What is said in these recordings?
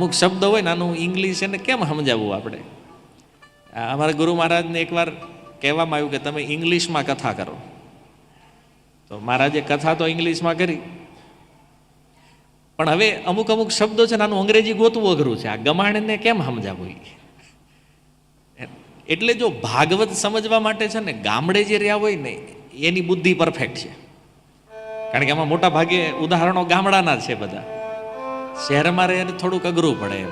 અમુક શબ્દ હોય ને આનું ઇંગ્લિશ એને કેમ સમજાવવું આપણે? અમારા ગુરુ મહારાજને એકવાર કહેવામાં આવ્યું કે તમે ઇંગ્લિશમાં કથા કરો. તો મહારાજે કથા તો ઇંગ્લિશમાં કરી. પણ હવે અમુક અમુક શબ્દો છે ને આનું અંગ્રેજી ગોતવું અઘરું છે. આ ગમાણને કેમ સમજાવવું? એટલે જો ભાગવત સમજવા માટે છે ને ગામડે જે રહ્યા હોય ને એની બુદ્ધિ પરફેક્ટ છે. કારણ કે એમાં મોટા ભાગે ઉદાહરણો ગામડાના છે બધા. શહેરમાં રહે એને થોડુંક અઘરું પડે એમ.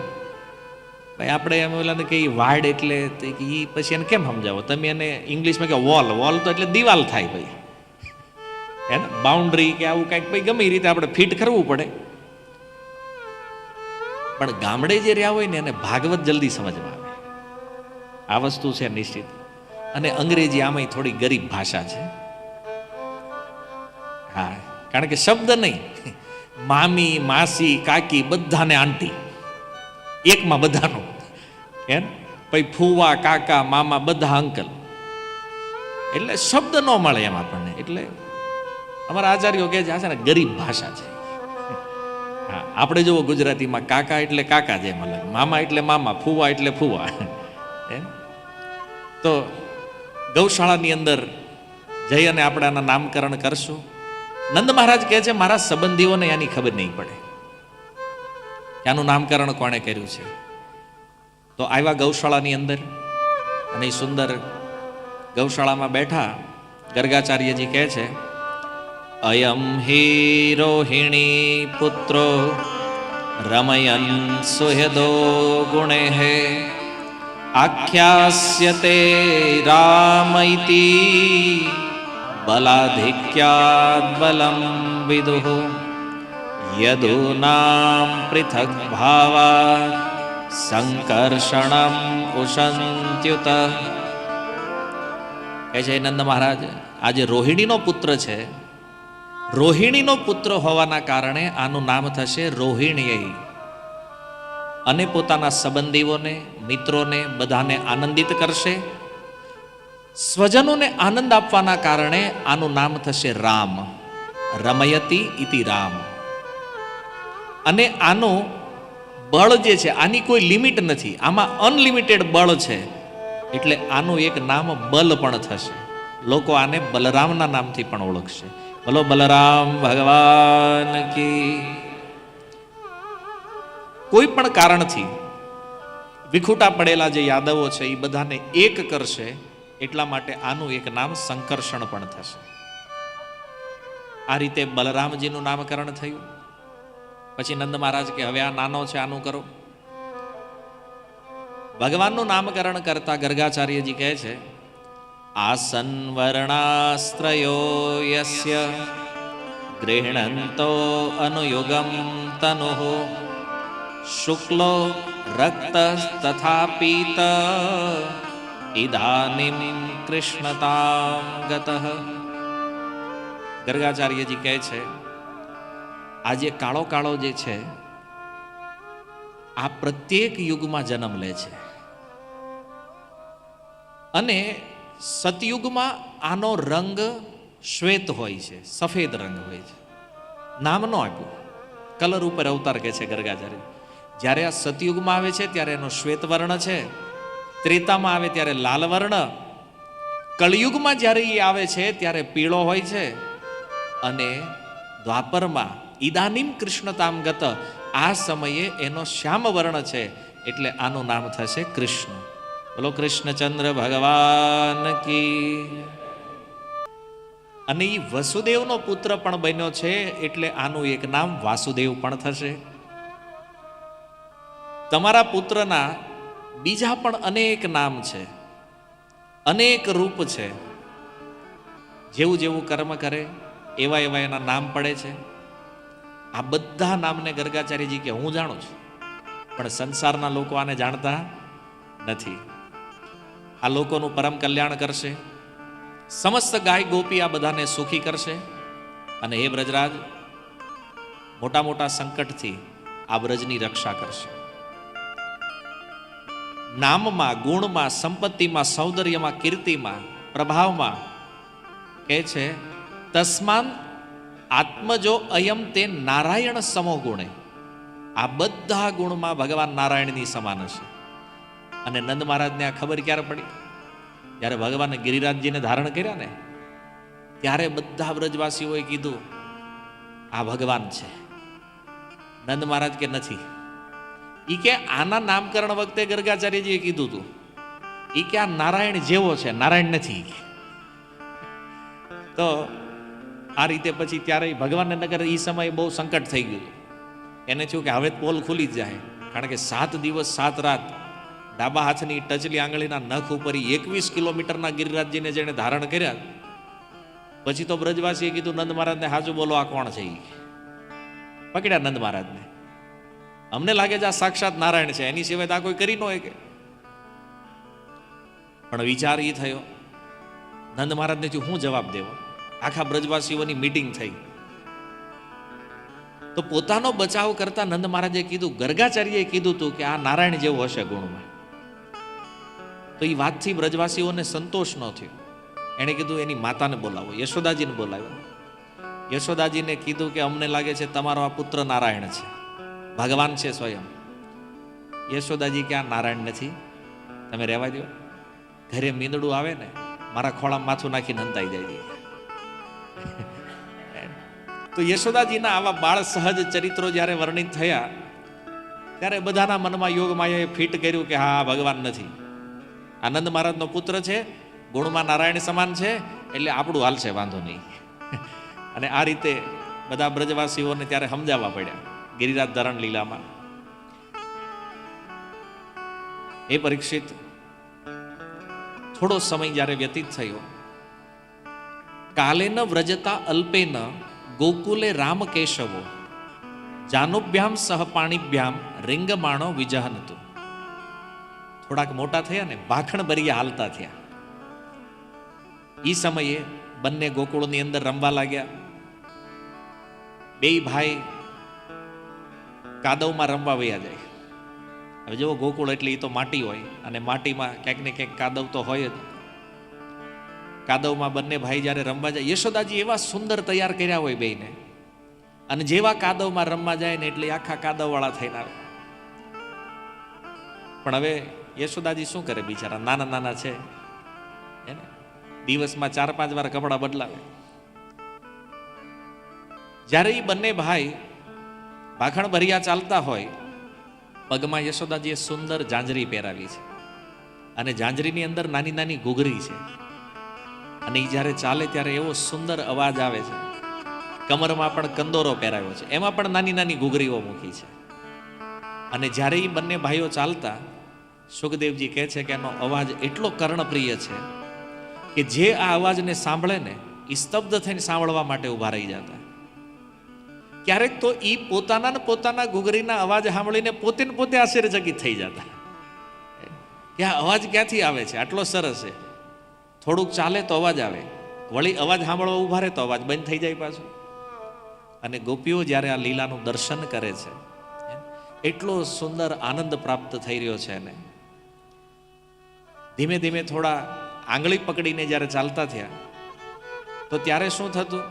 ભાઈ, આપણે એમ ઓલાને કે વાડ એટલે એ પછી એને કેમ સમજાવો? તમે એને ઇંગ્લિશમાં કે વોલ. વોલ તો એટલે દિવાલ થાય ભાઈ. હે ને? બાઉન્ડ્રી કે આવું કાંઈક ભાઈ ગમે એ રીતે આપણે ફિટ કરવું પડે. પણ ગામડે જે રહ્યા હોય ને એને ભાગવત જલ્દી સમજમાં આવે. આ વસ્તુ છે નિશ્ચિત. અને અંગ્રેજી આમાંય થોડી ગરીબ ભાષા છે. હા, કારણ કે શબ્દ નહીં. મામી, માસી, કાકી બધાને આંટી. એકમાં બધાનો. એમ? પછી ફુવા, કાકા, મામા બધા અંકલ. એટલે શબ્દ ન મળે એમ આપણને. એટલે અમારા આચાર્યો કહે છે આ ને ગરીબ ભાષા છે. હા, આપણે જુઓ ગુજરાતીમાં કાકા એટલે કાકા જેમ અલગ. મામા એટલે મામા, ફુવા એટલે ફુવા. એમ? તો ગૌશાળાની અંદર જઈ અને આપણે આના નામકરણ કરશું. નંદ મહારાજ કહે છે, મારા સંબંધીઓને આની ખબર નહીં પડે. આનું નામકરણ કોણે કર્યું છે? તો આવ્યા ગૌશાળાની અંદર અને સુંદર ગૌશાળામાં બેઠા ગર્ગાચાર્યજી કહે છે, અયમ હિ રોહિણી પુત્રો રમયન સુહદો ગુણે હે, આખ્યાસ્યતે રામૈતિ વિદુઃ યદૂનામ પૃથક ભાવા સંકર્ષણમ ઉશંત્યુત કહે છે નંદ મહારાજ આજે રોહિણીનો પુત્ર છે રોહિણીનો પુત્ર હોવાના કારણે આનું નામ થશે રોહિણીય અને પોતાના સંબંધીઓને મિત્રોને બધાને આનંદિત કરશે સ્વજનોને આનંદ આપવાના કારણે આનું નામ થશે રામ. રમયતી ઇતિ રામ. અને આનું બળ જે છે, આની કોઈ લિમિટ નથી. આમાં અનલિમિટેડ બળ છે. એટલે આનું એક નામ બલ પણ થશે. લોકો આને બલરામના નામથી પણ ઓળખશે. બોલો, બલરામ ભગવાન કી. કોઈ પણ કારણથી વિખૂટા પડેલા જે યાદવો છે, એ બધાને એક કરશે. એટલા માટે આનું એક નામ સંકર્ષણ પણ થશે. આ રીતે બલરામજીનું નામકરણ થયું. પછી નંદ મહારાજ કે, હવે આ નાનો છે, આનું કરો. ભગવાનનું નામકરણ કરતા ગર્ગાચાર્યજી કહે છે, આસન વર્ણાસ્ત્રયો યસ્ય ગૃહણંતો અનુયુગમ તનુ શુક્લો રક્ત તથા પીત ઇદાનીમ કૃષ્ણતામ ગતઃ ગર્ગાચાર્યજી કહે છે આ જે કાળો કાળો જે છે આ પ્રત્યેક યુગમાં જન્મ લે છે અને સતયુગમાં આનો રંગ શ્વેત હોય છે, સફેદ રંગ હોય છે. નામ ન આપ્યું. કલર ઉપર અવતાર કહે છે ગર્ગાચાર્ય. જ્યારે આ સતયુગમાં આવે છે, ત્યારે એનો શ્વેત વર્ણ છે ત્રેતામાં આવે ત્યારે લાલ વર્ણ કળિયુગમાં જ્યારે એ આવે છે, ત્યારે પીળો હોય છે. અને દ્વાપરમાં ઈદાનીમ કૃષ્ણતામ ગત આ સમયે એનો શ્યામ વર્ણ છે, એટલે આનું નામ થશે કૃષ્ણ. બોલો, કૃષ્ણચંદ્ર ભગવાન કી. અને એ વસુદેવનો પુત્ર પણ બન્યો છે, એટલે આનું એક નામ વાસુદેવ પણ થશે. તમારા પુત્રના બીજા પણ અનેક નામ છે. અનેક રૂપ છે. જેવું જેવું કર્મ કરે, એવા એવા એના નામ પડે છે. આ બધા નામને ગર્ગાચાર્યજી કે હું જાણું છું. પણ સંસારના લોકો આને જાણતા નથી. આ લોકોનું પરમ કલ્યાણ કરશે. સમસ્ત ગાય ગોપી આ બધાને સુખી કરશે. અને હે બ્રજરાજ, મોટા મોટા સંકટથી આ બ્રજની રક્ષા કરશે. નામમાં, ગુણમાં, સંપત્તિમાં, સૌંદર્યમાં, કીર્તિમાં, પ્રભાવમાં કહે છે, તસ્માન આત્મજો અયમ તે નારાયણ સમો ગુણે. આ બધા ગુણમાં ભગવાન નારાયણની સમાન હશે. અને નંદ મહારાજને આ ખબર ક્યારે પડી? જ્યારે ભગવાને ગિરિરાજજીને ધારણ કર્યા ને, ત્યારે બધા વ્રજવાસીઓએ કીધું, આ ભગવાન છે. નંદ મહારાજ કે નથી? ઈ કે આના નામકરણ વખતે ગર્ગાચાર્યજીએ કીધું હતું ઈ કે આ નારાયણ જેવો છે, નારાયણ નથી તો આ રીતે પછી ત્યારે ભગવાનને નગર એ સમયે બહુ સંકટ થઈ ગયું એને થયું કે હવે પોલ ખુલી જ જાય. કારણ કે સાત દિવસ, સાત રાત ડાબા હાથની ટચલી આંગળીના નખ ઉપર એકવીસ કિલોમીટરના ગિરિરાજજીને જેણે ધારણ કર્યા. પછી તો બ્રજવાસીએ કીધું, નંદ મહારાજને હાજુ બોલો, આ કોણ છે પકડ્યા નંદ મહારાજને. અમને લાગે છે આ સાક્ષાત નારાયણ છે. એની સિવાય તો આ કોઈ કરી ન કે પણ વિચાર એ થયો, નંદ મહારાજને હું જવાબ દેવો? આખા બ્રજવાસીઓની મીટિંગ થઈ. તો પોતાનો બચાવ કરતા નંદ મહારાજે કીધું, ગર્ગાચાર્યએ કીધું હતું કે આ નારાયણ જેવું હશે ગુણમાં. તો એ વાતથી બ્રજવાસીઓને સંતોષ ન થયો. એણે કીધું, એની માતાને બોલાવો. યશોદાજીને બોલાવ્યો. યશોદાજીને કીધું કે, અમને લાગે છે તમારો આ પુત્ર નારાયણ છે. ભગવાન છે સ્વયં. યશોદાજી કે આ નારાયણ નથી? તમે રહેવા દો ઘરે મીંદડું આવે ને, મારા ખોળામાં માથું નાખીને હંતાઈ જાય છે. તો યશોદાજીના આવા બાળ સહજ ચરિત્રો જ્યારે વર્ણિત થયા, ત્યારે બધાના મનમાં યોગ માયાએ ફિટ કર્યું કે હા, ભગવાન નથી. આનંદ મહારાજનો પુત્ર છે, ગુણમાં નારાયણ સમાન છે, એટલે આપણું હાલશે વાંધો નહીં. અને આ રીતે બધા બ્રજવાસીઓને ત્યારે સમજાવવા પડ્યા. ગિરિરાજ ધરણ લીલામાં. એ પરીક્ષિત થોડો સમય જ્યારે વ્યતીત થયો કાલેન વ્રજતા અલ્પેન ગોકુલે રામ કેશવો જાનુભ્યામ સહ પાણીભ્યામ વિજહન વિજહનતુ. થોડાક મોટા થયા ને ભાખણ ભરીએ હાલતા થયા. એ સમયે બંને ગોકુળની અંદર રમવા લાગ્યા. બે ભાઈ કાદવમાં રમવા વયા જાય. હવે જુઓ ગોકુળ એટલે એ તો માટી હોય અને માટીમાં ક્યાંક ને ક્યાંક કાદવ તો હોય જ. કાદવમાં બંને ભાઈ જ્યારે રમવા જાય, યશોદાજી એવા સુંદર તૈયાર કર્યા હોય બેને અને જેવા કાદવમાં રમવા જાય ને એટલે આખા કાદવવાળા થઈને આવે. પણ હવે યશોદાજી શું કરે બિચારા? નાના નાના છે. એને દિવસમાં ચાર પાંચ વાર કપડાં બદલાવે. જ્યારે એ બંને ભાઈ ભાખણ ભર્યા ચાલતા હોય, પગમાં યશોદાજીએ સુંદર જાંજરી પહેરાવી છે. અને જાંજરીની અંદર નાની નાની ઘૂઘરી છે. અને એ જ્યારે ચાલે ત્યારે એવો સુંદર અવાજ આવે છે. કમરમાં પણ કંદોરો પહેરાવ્યો છે. એમાં પણ નાની નાની ઘૂઘરીઓ મૂકી છે. અને જ્યારે એ બંને ભાઈઓ ચાલતા, સુખદેવજી કહે છે કે એનો અવાજ એટલો કર્ણપ્રિય છે કે જે આ અવાજને સાંભળે ને એ સ્તબ્ધ થઈને સાંભળવા માટે ઊભા રહી જતા. ક્યારેક તો એ પોતાના ને પોતાના ઘૂઘરીના અવાજ સાંભળીને પોતે ને પોતે આશ્ચર્યચકિત થઈ જતા. કે આ અવાજ ક્યાંથી આવે છે? આટલો સરસ છે. થોડુંક ચાલે તો અવાજ આવે. વળી અવાજ સાંભળવા ઊભા રહે તો અવાજ બંધ થઈ જાય પાછો. અને ગોપીઓ જ્યારે આ લીલાનું દર્શન કરે છે, એટલો સુંદર આનંદ પ્રાપ્ત થઈ રહ્યો છે એને. ધીમે ધીમે થોડા આંગળી પકડીને જ્યારે ચાલતા થયા, તો ત્યારે શું થતું?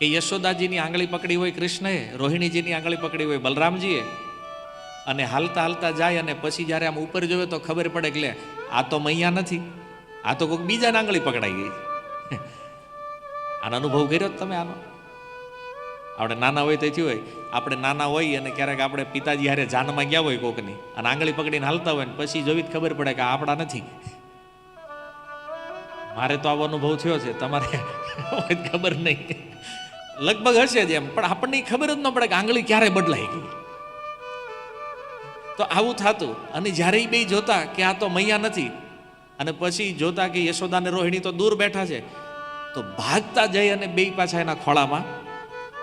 કે યશોદાજીની આંગળી પકડી હોય કૃષ્ણએ, રોહિણીજીની આંગળી પકડી હોય બલરામજીએ. અને હાલતા હાલતા જાય અને પછી જ્યારે આમ ઉપર જોવે તો ખબર પડે કે લે, આ તો મૈયા નથી, આ તો કોઈક બીજાને આંગળી પકડાઈ ગઈ. આનો અનુભવ કર્યો તમે આનો? આપણે નાના હોય તેથી હોય. આપણે નાના હોય અને ક્યારેક આપણે પિતાજી હારે જાનમાં ગયા હોય કોકની અને આંગળી પકડીને હાલતા હોય ને પછી જોવી જ ખબર પડે કે આ આપણા નથી. મારે તો આવો અનુભવ થયો છે, તમારે ખબર નહીં. લગભગ હશે જ એમ, પણ આપણને ખબર જ ન પડે કે આંગળી ક્યારે બદલાઈ ગઈ. તો આવું થતું અને જ્યારે એ બે જોતા કે આ તો મૈયા નથી, અને પછી જોતા કે યશોદા ને રોહિણી તો દૂર બેઠા છે, તો ભાગતા જઈ અને બે પાછા એના ખોળામાં,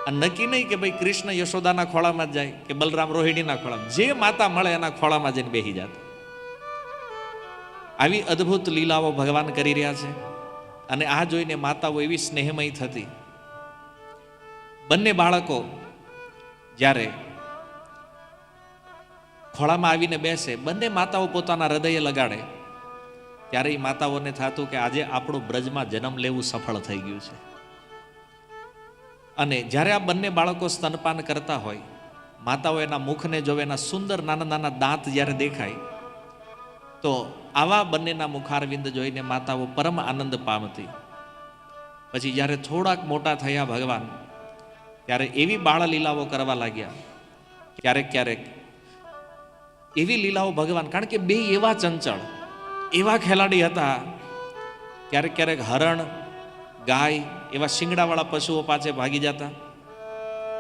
અને નક્કી નહીં કે ભાઈ કૃષ્ણ યશોદાના ખોળામાં જ જાય કે બલરામ રોહિણીના ખોળામાં. જે માતા મળે એના ખોળામાં જઈને બેસી જાત. આવી અદ્ભુત લીલાઓ ભગવાન કરી રહ્યા છે, અને આ જોઈને માતાઓ એવી સ્નેહમય થતી બંને બાળકો જ્યારે ખોળામાં આવીને બેસે, બંને માતાઓ પોતાના હૃદયે લગાડે, ત્યારે એ માતાઓને થતું કે આજે આપણું બ્રજમાં જન્મ લેવું સફળ થઈ ગયું છે. અને જ્યારે આ બંને બાળકો સ્તનપાન કરતા હોય, માતાઓ એના મુખને જોવે, એના સુંદર નાના નાના દાંત જ્યારે દેખાય, તો આવા બંનેના મુખારવિંદ જોઈને માતાઓ પરમ આનંદ પામતી. પછી જ્યારે થોડાક મોટા થયા ભગવાન ત્યારે એવી બાળ લીલાઓ કરવા લાગ્યા. ક્યારેક ક્યારેક એવી લીલાઓ ભગવાન, કારણ કે બે એવા ચંચળ, એવા ખેલાડી હતા. ક્યારેક ક્યારેક હરણ, ગાય, એવા શિંગડાવાળા પશુઓ પાસે ભાગી જતા.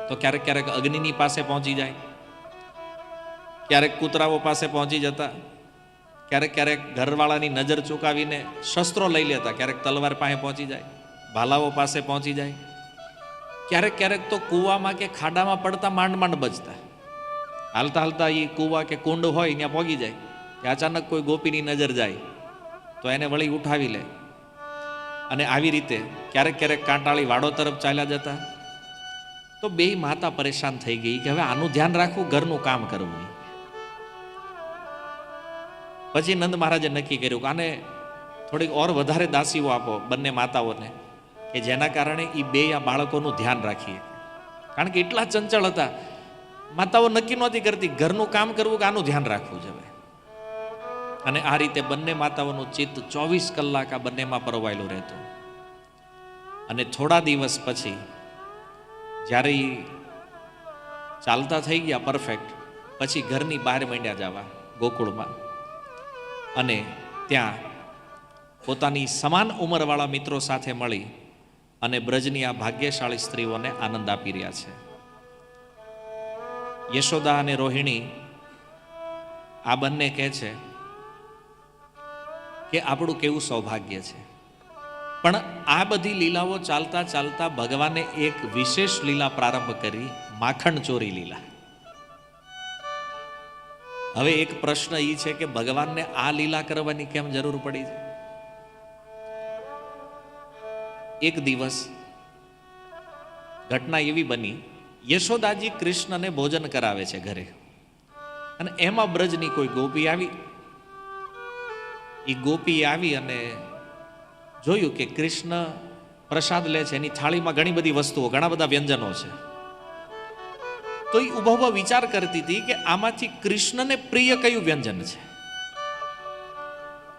તો ક્યારેક ક્યારેક અગ્નિની પાસે પહોંચી જાય. ક્યારેક કૂતરાઓ પાસે પહોંચી જતા. ક્યારેક ક્યારેક ઘરવાળાની નજર ચૂકાવીને શસ્ત્રો લઈ લેતા. ક્યારેક તલવાર પાસે પહોંચી જાય. ભાલાઓ પાસે પહોંચી જાય. ક્યારેક ક્યારેક તો કૂવામાં કે ખાડામાં પડતા માંડ માંડ બચતા હાલતા હાલતા એ કૂવા કે કુંડ હોય, ત્યાં પોગી જાય. કે અચાનક કોઈ ગોપીની નજર જાય, તો એને વળી ઉઠાવી લે. અને આવી રીતે ક્યારેક ક્યારેક કાંટાળી વાડો તરફ ચાલ્યા જતા. તો બે માતા પરેશાન થઈ ગઈ કે હવે આનું ધ્યાન રાખવું, ઘરનું કામ કરવું પછી નંદ મહારાજે નક્કી કર્યું કે આને થોડીક ઓર વધારે દાસીઓ આપો બંને માતાઓને. કે જેના કારણે એ બે આ બાળકોનું ધ્યાન રાખીએ. કારણ કે એટલા ચંચળ હતા. માતાઓ નક્કી નહોતી કરતી ઘરનું કામ કરવું કે આનું ધ્યાન રાખવું છે અને આ રીતે બંને માતાઓનું ચિત્ત ચોવીસ કલાક આ બંનેમાં પરોવાયેલું રહેતું. અને થોડા દિવસ પછી જ્યારે ઈ ચાલતા થઈ ગયા પરફેક્ટ, પછી ઘરની બહાર માંડ્યા જવા ગોકુળમાં. અને ત્યાં પોતાની સમાન ઉંમરવાળા મિત્રો સાથે મળી અને બ્રજની આ ભાગ્યશાળી સ્ત્રીઓને આનંદ આપી રહ્યા છે. યશોદા અને રોહિણી આ બંને કહે છે કે આપણું કેવું સૌભાગ્ય છે. પણ આ બધી લીલાઓ ચાલતા ચાલતા ભગવાને એક વિશેષ લીલા પ્રારંભ કરી માખણ ચોરી લીલા. હવે એક પ્રશ્ન એ છે કે ભગવાનને આ લીલા કરવાની કેમ જરૂર પડી છે? એક દિવસ ઘટના એવી બની, યશોદાજી કૃષ્ણને ભોજન કરાવે છે ઘરે. અને એમાં બ્રજની કોઈ ગોપી આવી. એ ગોપી આવી અને જોયું કે કૃષ્ણ પ્રસાદ લે છે, એની થાળીમાં ઘણી બધી વસ્તુઓ, ઘણા બધા વ્યંજનો છે. તો એ ઊભા ઊભા વિચાર કરતી હતી કે આમાંથી કૃષ્ણને પ્રિય કયું વ્યંજન છે?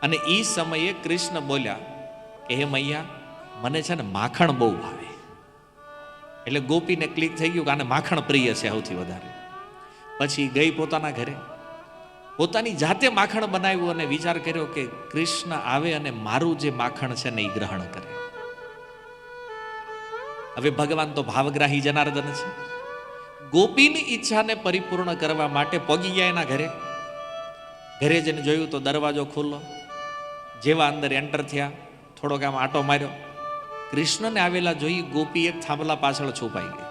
અને એ સમયે કૃષ્ણ બોલ્યા, કે હે મૈયા મને છે ને માખણ બહુ ભાવે. એટલે ગોપીને ક્લિક થઈ ગયું કે આને માખણ પ્રિય છે સૌથી વધારે. પછી ગઈ પોતાના ઘરે. પોતાની જાતે માખણ બનાવ્યું અને વિચાર કર્યો કે કૃષ્ણ આવે અને મારું જે માખણ છે ને એ ગ્રહણ કરે. હવે ભગવાન તો ભાવગ્રાહી જનાર્દન છે. ગોપીની ઈચ્છાને પરિપૂર્ણ કરવા માટે પગી ગયા એના ઘરે. ઘરે જઈને જોયું તો દરવાજો ખુલ્લો. જેવા અંદર એન્ટર થયા. થોડોક આમ આટો માર્યો. કૃષ્ણને આવેલા જોઈ ગોપી એક થાંભલા પાછળ છુપાઈ ગઈ.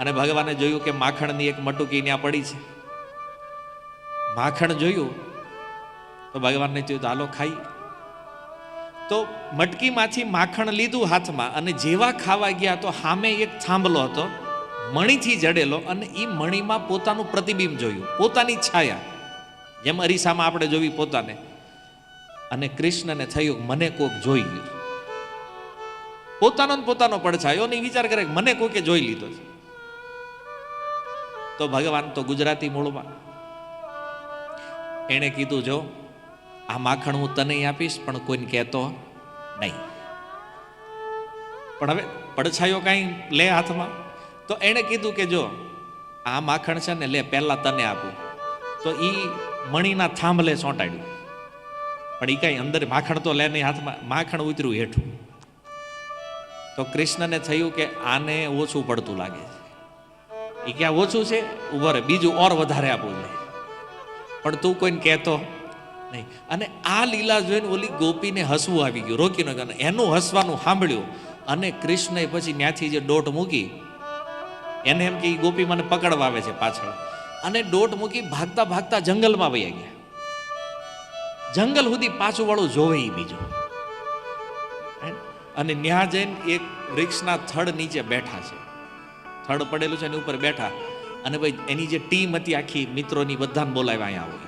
અને ભગવાને જોયું કે માખણની એક મટુકી ત્યાં પડી છે. માખણ જોયું તો ભગવાનને થયું, તો હાલો ખાઈ. તો મટકીમાંથી માખણ લીધું હાથમાં અને જેવા ખાવા ગયા તો સામે એક થાંભલો હતો, મણીથી જડેલો અને એ મણીમાં પોતાનું પ્રતિબિંબ જોયું, પોતાની છાયા. જેમ અરીસામાં આપણે જોવી પોતાને. અને કૃષ્ણને થયું, મને કોક જોઈ ગયું પોતાનો ને પોતાનો પડછાયો ને વિચાર કરે મને કોકે જોઈ લીધો છે. તો ભગવાન તો ગુજરાતી મૂળમાં. એણે કીધું, જો, આ માખણ હું તને આપીશ, પણ કોઈને કહેતો નહીં. પણ હવે પડછાયો કાંઈ લે હાથમાં? તો એણે કીધું કે, જો, આ માખણ છે ને લે, પહેલા તને આપું. તો એ મણીના થાંભલે ચોંટાડ્યું પણ એ કાંઈ અંદર માખણ તો લે નહીં હાથમાં. માખણ ઉતર્યું હેઠું. તો કૃષ્ણને થયું કે આને ઓછું પડતું લાગે છે. એ ક્યાં ઓછું છે? ઊભો બીજું ઓર વધારે આપવું જોઈએ. પણ તું કોઈને કહેતો નહીં. અને આ લીલા જોઈને ઓલી ગોપીને હસવું આવી ગયું. રોકી ન ગયું એનું હસવાનું સાંભળ્યું. અને કૃષ્ણએ પછી ત્યાંથી જે દોટ મૂકી, એને એમ કે એ ગોપી મને પકડવા આવે છે પાછળ. અને દોટ મૂકી ભાગતા ભાગતા જંગલમાં વયા ગયા. જંગલ સુધી પાછું વાળું જોવે બીજો. અને ન્યા જઈને એક વૃક્ષના થડ નીચે બેઠા છે. થડ પડેલું છે એની ઉપર બેઠા. અને ભાઈ, એની જે ટીમ હતી આખી મિત્રોની બધાને બોલાવ્યા અહીંયા આવો.